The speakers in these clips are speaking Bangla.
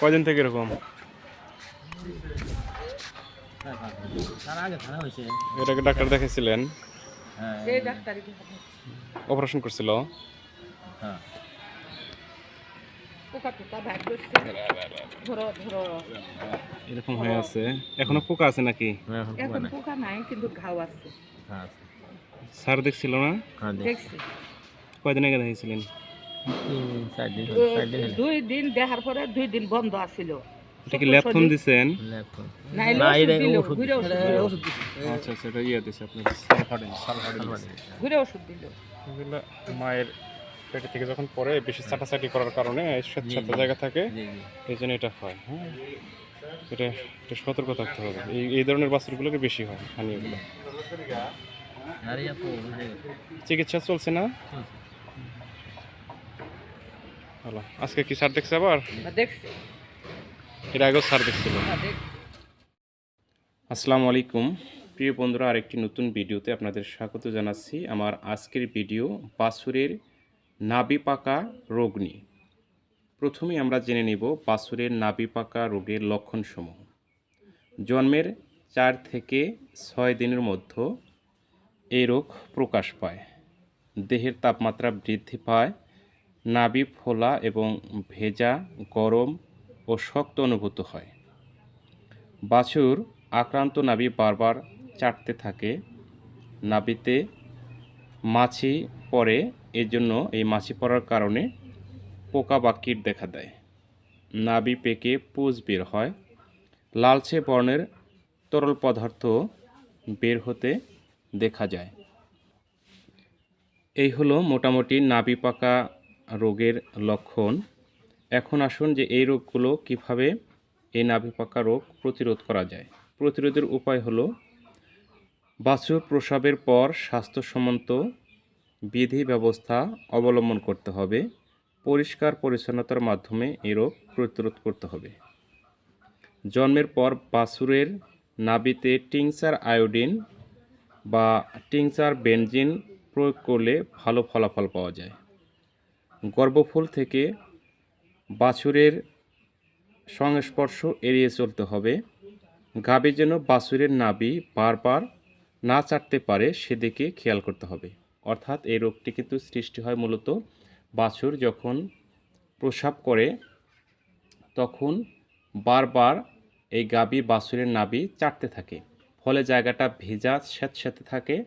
কয়দিন থেকে এরকম? এটাকে ডাক্তার দেখেছিলেন অপারেশন করছিল। এরকম হয়ে আছে। এখনও পোকা আছে নাকি? এখন পোকা নাই কিন্তু ঘাও আছে। হ্যাঁ স্যার দেখছিল না? হ্যাঁ দেখ দেখছি। কয়দিন আগে দেখাইছিলেন? দুই দিন দেখার পরে দুই দিন বন্ধ আছিল এটা কি ল্যাপথন দিছেন? লেফট না, এটা ওষুধ ওষুধ আচ্ছা আচ্ছা এটা ইয়ে দিছে আপনার সালফাডিন সালফাডিন ঘুরে ওষুধ দিল। মায়ের পেটে থেকে যখন পরে বেশি চাটাচাটি করার কারণে স্বেচ্ছাতে জায়গা থাকে। এই জন্য এটা হয় হ্যাঁ। এটা এটা সতর্ক থাকতে হবে। এই এই ধরনের বাছুরগুলোকে বেশি হয় মানে চিকিৎসা চলছে না? ভালো আজকে কি স্যার দেখছে আবার? দেখছি। এর আগেও স্যার দেখছিল। হ্যাঁ, আসসালামু আলাইকুম। প্রিয় বন্ধুরা আরেকটি নতুন ভিডিওতে আপনাদের স্বাগত জানাচ্ছি। আমার আজকের ভিডিও বাছুরের নাবি পাকা রোগ নিয়ে। প্রথমেই আমরা জেনে নেব বাছুরের নাবি পাকা রোগের লক্ষণসমূহ। জন্মের চার থেকে ছয় দিনের মধ্যে এই রোগ প্রকাশ পায়। দেহের তাপমাত্রা বৃদ্ধি পায় নাবি ফোলা এবং ভেজা, গরম ও শক্ত অনুভূত হয়। বাছুর আক্রান্ত নাবি বারবার চাটতে থাকে। নাবিতে মাছি পড়ে এর জন্য এই মাছি পড়ার কারণে পোকা বা কীট দেখা দেয়। নাবি পেকে পুজ বের হয়। লালচে বর্ণের তরল পদার্থ বের হতে দেখা যায়। এই হলো মোটামুটি নাবি পাকা রোগের লক্ষণ। এখন আসুন যে এই রোগগুলো কীভাবে এই নাভি পাকা রোগ প্রতিরোধ করা যায়। প্রতিরোধের উপায় হলো বাছুর প্রসাবের পর স্বাস্থ্যসম্মত বিধি ব্যবস্থা অবলম্বন করতে হবে। পরিষ্কার পরিচ্ছন্নতার মাধ্যমে এই রোগ প্রতিরোধ করতে হবে। জন্মের পর বাছুরের নাবিতে টিংচার আয়োডিন বা টিংচার বেনজিন প্রয়োগ করলে ভালো ফলাফল পাওয়া যায়। গর্ভফুল থেকে বাছুরের সংস্পর্শ এড়িয়ে চলতে হবে। গাভী যেন বাছুরের নাবি বারবার না চাটতে পারে, সেদিকে খেয়াল করতে হবে। অর্থাৎ এই রোগটি কিন্তু সৃষ্টি হয় মূলত বাছুর যখন প্রসাব করে, তখন বারবার এই গাবি বাছুরের নাবি চাটতে থাকে। ফলে জায়গাটা ভেজা, স্যাঁতস্যাঁতে থাকে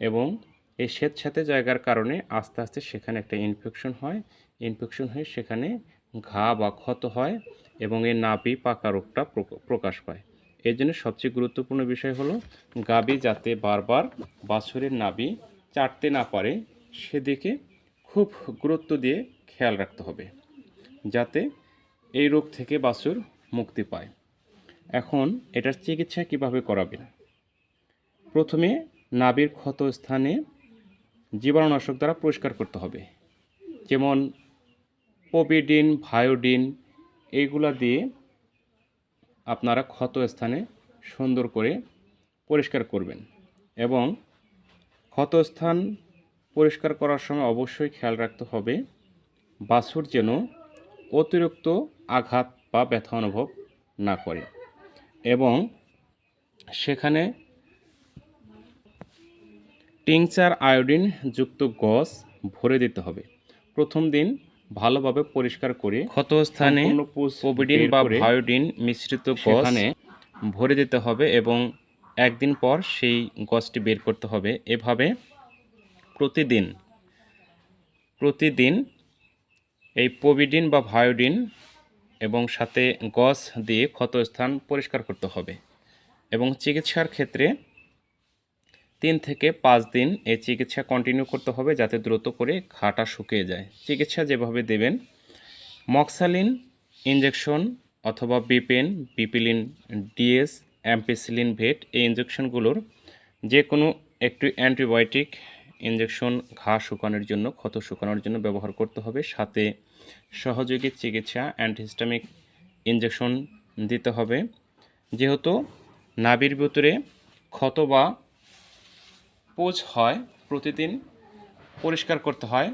এবং এই স্যাঁতস্যাঁতে জায়গার কারণে আস্তে আস্তে সেখানে একটা ইনফেকশন হয়। ইনফেকশন হয়ে সেখানে ঘা বা ক্ষত হয় এবং এই নাভি পাকা রোগটা প্রক- প্রকাশ পায়। এর জন্য সবচেয়ে গুরুত্বপূর্ণ বিষয় হলো গাভী যাতে বারবার বাছুরের নাবি চাটতে না পারে, সেদিকে খুব গুরুত্ব দিয়ে খেয়াল রাখতে হবে যাতে এই রোগ থেকে বাছুর মুক্তি পায়। এখন এটার চিকিৎসা কীভাবে করাবেন? প্রথমে নাবির ক্ষত স্থানে জীবাণুনাশক দ্বারা পরিষ্কার করতে হবে। যেমন পোবিডিন ভায়োডিন, এইগুলা দিয়ে আপনারা ক্ষত স্থানে সুন্দর করে পরিষ্কার করবেন এবং ক্ষতস্থান পরিষ্কার করার সময় অবশ্যই খেয়াল রাখতে হবে বাছুর যেন অতিরিক্ত আঘাত বা ব্যথা অনুভব না করে এবং সেখানে টিংচার আয়োডিন যুক্ত গস ভরে দিতে হবে। প্রথম দিন ভালোভাবে পরিষ্কার করে ক্ষতস্থানে কোভিডিন বা ভায়োডিন মিশ্রিত সেখানে ভরে দিতে হবে এবং একদিন পর সেই গসটি বের করতে হবে। এভাবে প্রতিদিন প্রতিদিন এই পোভিডিন বা ভায়োডিন এবং সাথে গস দিয়ে ক্ষতস্থান পরিষ্কার করতে হবে এবং চিকিৎসার ক্ষেত্রে তিন থেকে পাঁচ দিন এই চিকিৎসা কন্টিনিউ করতে হবে যাতে দ্রুত করে ঘাটা শুকিয়ে যায়। চিকিৎসা যেভাবে দেবেন মক্সালিন ইঞ্জেকশন অথবা বিপেন বিপিলিন ডিএস অ্যাম্পিসিলিন ভেট এই ইঞ্জেকশনগুলোর যে কোনো একটি অ্যান্টিবায়োটিক ইঞ্জেকশন ঘা শুকানোর জন্য, ক্ষত শুকানোর জন্য ব্যবহার করতে হবে। সাথে সহযোগী চিকিৎসা অ্যান্টিহিস্টামিক ইঞ্জেকশন দিতে হবে। যেহেতু নাভির ভিতরে ক্ষত বা পোজ হয় প্রতিদিন, পরিষ্কার করতে হয়।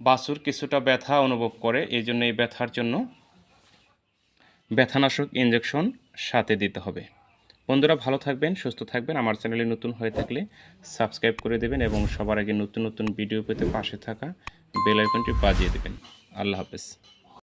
বাছুর কিছুটা ব্যথা অনুভব করে, এই জন্য এই ব্যথার জন্য ব্যথানাশক ইঞ্জেকশন সাথে দিতে হবে। বন্ধুরা, ভালো থাকবেন, সুস্থ থাকবেন। আমার চ্যানেলে নতুন হয়ে থাকলে সাবস্ক্রাইব করে দেবেন এবং সবার আগে নতুন নতুন ভিডিও পেতে পাশে থাকা বেল আইকনটি বাজিয়ে দেবেন। আল্লাহ হাফেজ।